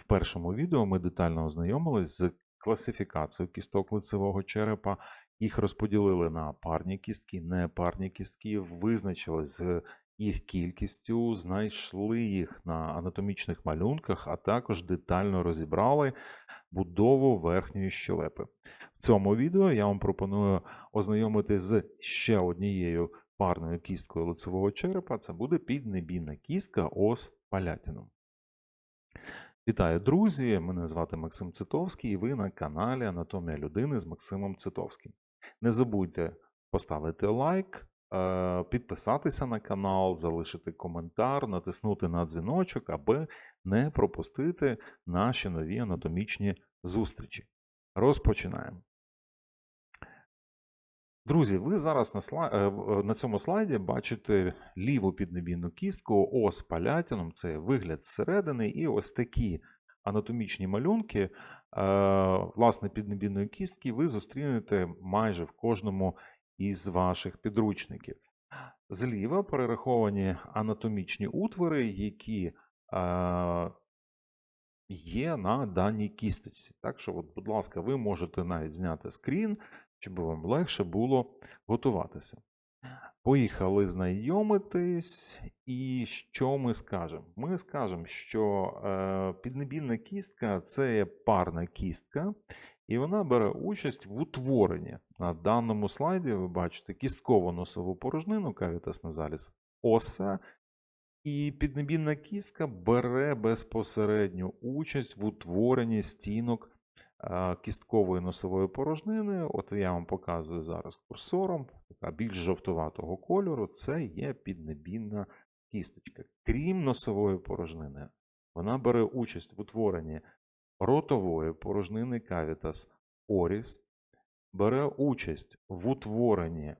В першому відео ми детально ознайомились з класифікацією кісток лицевого черепа. Їх розподілили на парні кістки, непарні кістки, визначились з їх кількістю, знайшли їх на анатомічних малюнках, а також детально розібрали будову верхньої щелепи. В цьому відео я вам пропоную ознайомитись з ще однією парною кісткою лицевого черепа. Це буде піднебійна кістка ос палятинум. Вітаю, друзі! Мене звати Максим Цитовський, і ви на каналі Анатомія людини з Максимом Цитовським. Не забудьте поставити лайк, е, підписатися на канал, залишити коментар, натиснути на дзвіночок, аби не пропустити наші нові анатомічні зустрічі. Розпочинаємо. Друзі, ви зараз на, сла... е, на цьому слайді бачите ліву піднебійну кістку, ос палятином, це вигляд зсередини, і ось такі анатомічні малюнки е, власне піднебійної кістки ви зустрінете майже в кожному із ваших підручників. Зліва перераховані анатомічні утвори, які е, є на даній кісточці. Так що, от, будь ласка, ви можете навіть зняти скрін, щоб вам легше було готуватися. Поїхали знайомитись, і що ми скажемо? Ми скажемо, що е, піднебільна кістка це є парна кістка, і вона бере участь в утворенні. На даному слайді ви бачите кісткову носову порожнину, кавітас назаліс оса, і піднебільна кістка бере безпосередню участь в утворенні стінок кісткової носової порожнини. От я вам показую зараз курсором, така більш жовтуватого кольору, це є піднебільна кісточка. Крім носової порожнини, вона бере участь в утворенні ротової порожнини кавітас оріс, бере участь в утворенні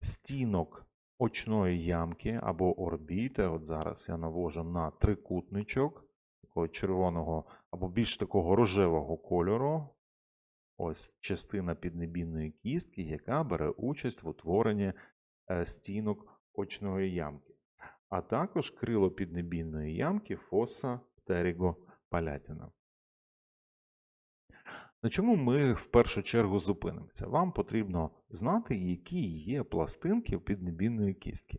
стінок очної ямки або орбіти. От зараз я навожу на трикутничок такого червоного або більш такого рожевого кольору. Ось частина піднебінної кістки, яка бере участь в утворенні е, стінок очної ямки, а також крило піднебінної ямки фоса птеріго палятіна. На чому ми в першу чергу зупинимося? Вам потрібно знати, які є пластинки у піднебінної кістки.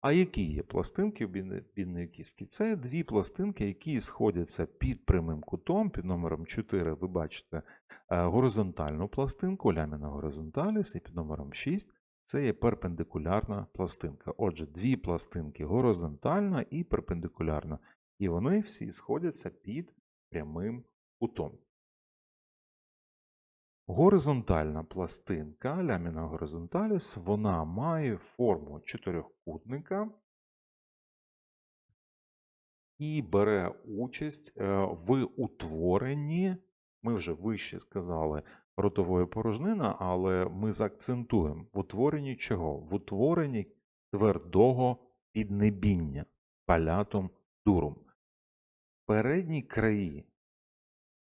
А які є пластинки у піднебінної кістки? Це дві пластинки, які сходяться під прямим кутом, під номером 4 ви бачите е, горизонтальну пластинку, ляміна горизонталіс, і під номером 6 це є перпендикулярна пластинка. Отже, дві пластинки горизонтальна і перпендикулярна. І вони всі сходяться під прямим кутом. Горизонтальна пластинка, ляміна горизонталіс, вона має форму чотирьохкутника і бере участь е, в утворенні, ми вже вище сказали, ротової порожнини, але ми заакцентуємо в утворенні чого? В утворенні твердого піднебіння палятум дурум. Передні краї,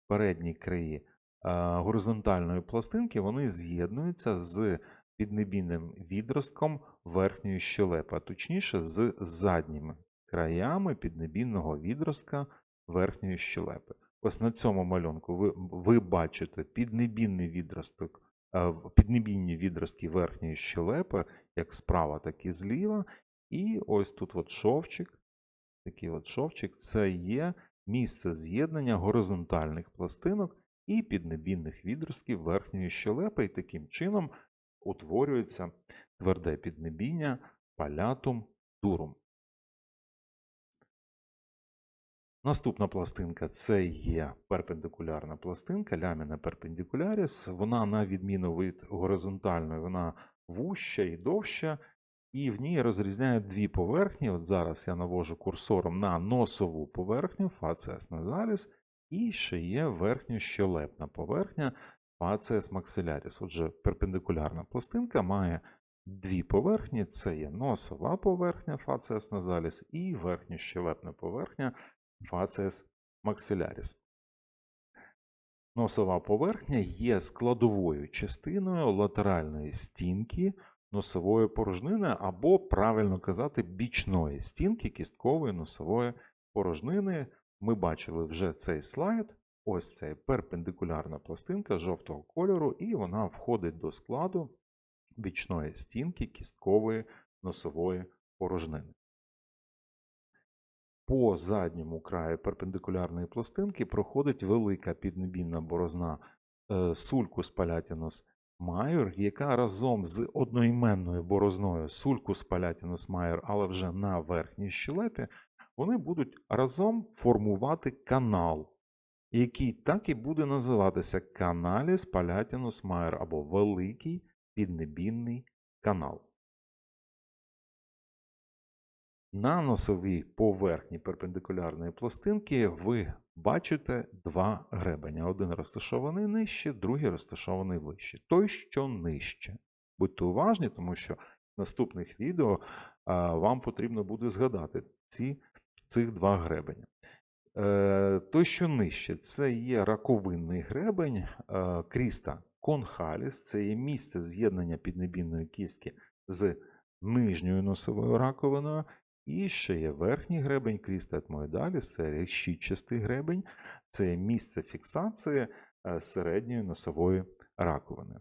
передні краї горизонтальної пластинки вони з'єднуються з піднебійним відростком верхньої щелепи, а точніше з задніми краями піднебійного відростка верхньої щелепи. Ось на цьому малюнку ви, ви бачите піднебійний відросток, е, піднебійні відростки верхньої щелепи, як справа, так і зліва. І ось тут от шовчик, такий от шовчик, це є місце з'єднання горизонтальних пластинок і піднебінних відростків верхньої щелепи, і таким чином утворюється тверде піднебіння палятум дурум. Наступна пластинка це є перпендикулярна пластинка, ляміна перпендикуляріс. Вона, на відміну від горизонтальної, вона вуща і довща, і в ній розрізняють дві поверхні. От зараз я навожу курсором на носову поверхню, фаціас назаліс, і ще є верхньощелепна поверхня, фаціас максиляріс. Отже, перпендикулярна пластинка має дві поверхні: це є носова поверхня, фаціас назаліс, і верхньощелепна поверхня. Facies maxillaris. Носова поверхня є складовою частиною латеральної стінки носової порожнини, або, правильно казати, бічної стінки кісткової носової порожнини. Ми бачили вже цей слайд. Ось це перпендикулярна пластинка жовтого кольору, і вона входить до складу бічної стінки кісткової носової порожнини. По задньому краю перпендикулярної пластинки проходить велика піднебінна борозна сулькус палятінус майор, яка разом з одноіменною борозною сулькус палятінус майор, але вже на верхній щелепі, вони будуть разом формувати канал, який так і буде називатися каналіс палятінус майор або великий піднебінний канал. На носовій поверхні перпендикулярної пластинки ви бачите два гребеня. Один розташований нижче, другий розташований вище. Той, що нижче. Будьте уважні, тому що в наступних відео вам потрібно буде згадати ці, цих два гребеня. Е, той, що нижче, це є раковинний гребень е, кріста конхаліс, це є місце з'єднання піднебінної кістки з нижньою носовою раковиною. І ще є верхній гребень кріста етмоїдаліс, це решітчастий гребень, це є місце фіксації е, середньої носової раковини.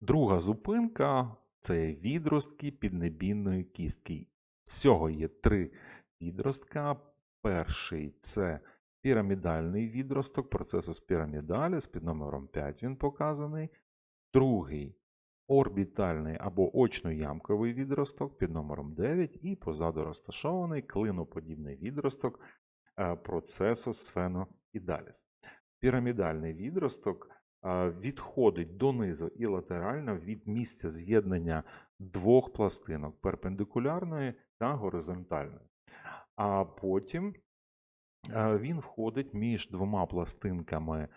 Друга зупинка це відростки піднебінної кістки. Всього є три відростка. Перший це пірамідальний відросток, процесус пірамідаліс під номером 5 він показаний. Другий орбітальний або очно-ямковий відросток під номером 9 і позаду розташований клиноподібний відросток е, процесу сфеноідаліс. Пірамідальний відросток е, відходить донизу і латерально від місця з'єднання двох пластинок перпендикулярної та горизонтальної. А потім е, він входить між двома пластинками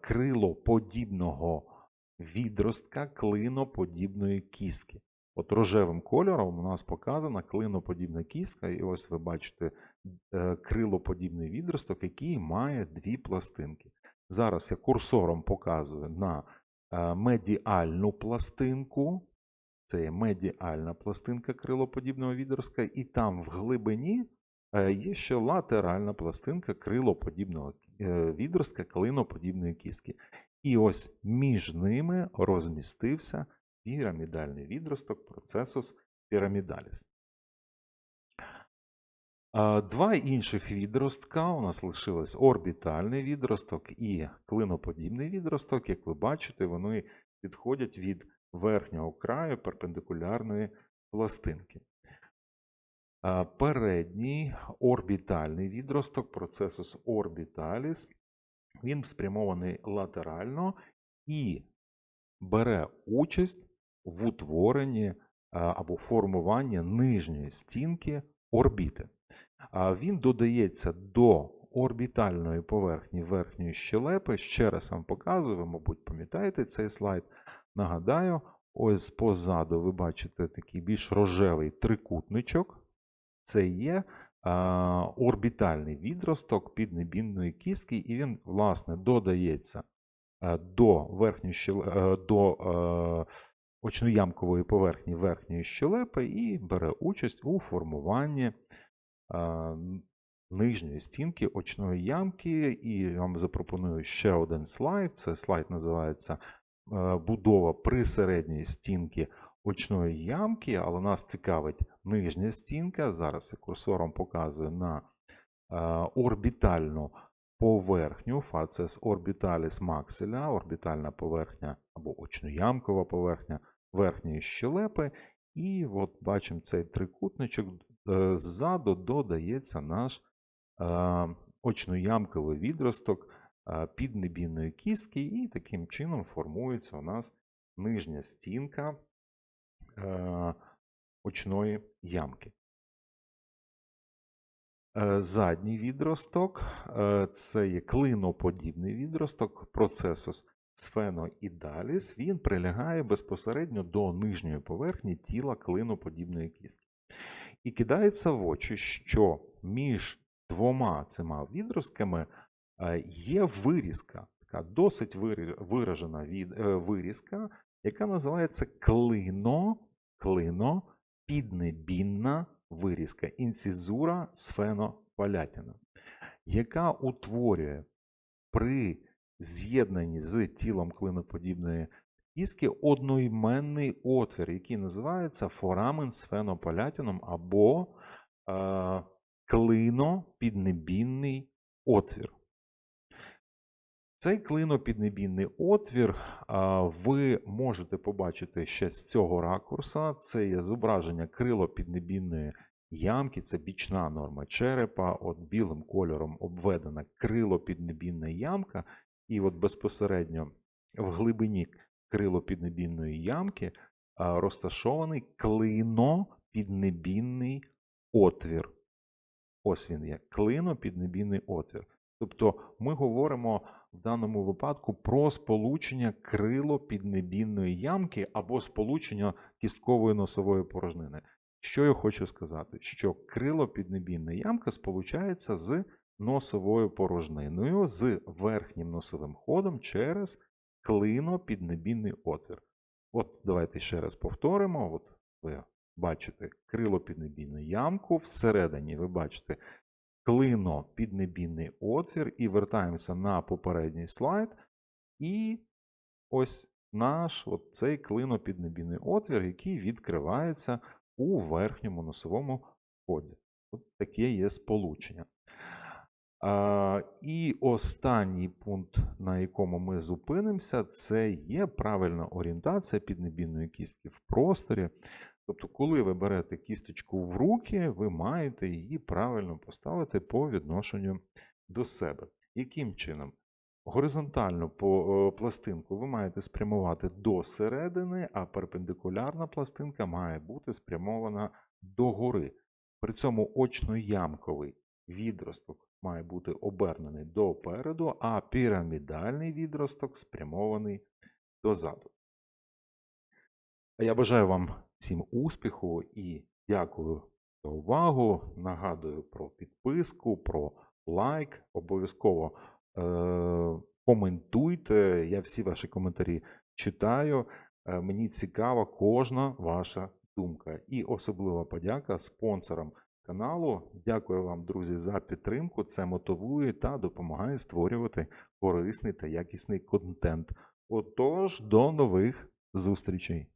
крилоподібного відростка клиноподібної кістки. От рожевим кольором у нас показана клиноподібна кістка, і ось ви бачите е, крилоподібний відросток, який має дві пластинки. Зараз я курсором показую на е, медіальну пластинку. Це є медіальна пластинка крилоподібного відростка, і там в глибині е, є ще латеральна пластинка крилоподібного відростка клиноподібної кістки. І ось між ними розмістився пірамідальний відросток процесус пірамідаліс. Два інших відростка у нас лишилось орбітальний відросток і клиноподібний відросток. Як ви бачите, вони підходять від верхнього краю перпендикулярної пластинки. Передній орбітальний відросток процесус орбіталіс він спрямований латерально і бере участь в утворенні або формуванні нижньої стінки орбіти. Він додається до орбітальної поверхні верхньої щелепи. Ще раз вам показую, ви, мабуть, пам'ятаєте цей слайд. Нагадаю, ось позаду ви бачите такий більш рожевий трикутничок. Це є орбітальний відросток піднебінної кістки, і він, власне, додається е, до верхньої щелепи, до е, очноямкової поверхні верхньої щелепи і бере участь у формуванні нижньої стінки очної ямки. І я вам запропоную ще один слайд. Це слайд називається е, Будова присередньої стінки очної ямки, але нас цікавить нижня стінка. Зараз я курсором показую на е, орбітальну поверхню, фацес орбіталіс макселя, орбітальна поверхня або очноямкова поверхня верхньої щелепи. І от бачимо цей трикутничок. Е, ззаду додається наш е, очноямковий відросток піднебінної кістки, і таким чином формується у нас нижня стінка Е, очної ямки. Е, задній відросток е, це є клиноподібний відросток, процесус сфеноідаліс, він прилягає безпосередньо до нижньої поверхні тіла клиноподібної кістки. І кидається в очі, що між двома цими відростками є вирізка, така досить виражена вирізка, яка називається клино, клино піднебінна вирізка, інцизура сфенопалятіна. яка утворює при з'єднанні з тілом клиноподібної кістки одноіменний отвір, який називається форамен сфенопалятіном або е, клинопіднебінний отвір. Цей клинопіднебінний отвір ви можете побачити ще з цього ракурса. Це є зображення крилопіднебінної ямки, це бічна норма черепа. От білим кольором обведена крилопіднебінна ямка, і от безпосередньо в глибині крилопіднебінної ямки розташований клинопіднебінний отвір. Ось він є клинопіднебінний отвір. Тобто ми говоримо в даному випадку про сполучення крилопіднебінної ямки або сполучення кісткової носової порожнини. Що я хочу сказати? Що крилопіднебінна ямка сполучається з носовою порожниною, з верхнім носовим ходом через клинопіднебінний отвір. От давайте ще раз повторимо. От ви бачите крилопіднебінну ямку, всередині ви бачите клинопіднебінний отвір, і вертаємося на попередній слайд. І ось наш от цей клинопіднебінний отвір, який відкривається у верхньому носовому ході. От таке є сполучення. А, і останній пункт, на якому ми зупинимося, це є правильна орієнтація піднебінної кістки в просторі. Тобто, коли ви берете кісточку в руки, ви маєте її правильно поставити по відношенню до себе. Яким чином? Горизонтальну е, пластинку ви маєте спрямувати до середини, а перпендикулярна пластинка має бути спрямована догори. При цьому очно-ямковий відросток має бути обернений допереду, а пірамідальний відросток спрямований дозаду. Я бажаю вам всім успіху і дякую за увагу. Нагадую про підписку, про лайк. Обов'язково е- коментуйте. Я всі ваші коментарі читаю. Е, мені цікава кожна ваша думка. І особлива подяка спонсорам каналу. Дякую вам, друзі, за підтримку. Це мотивує та допомагає створювати корисний та якісний контент. Отож, до нових зустрічей!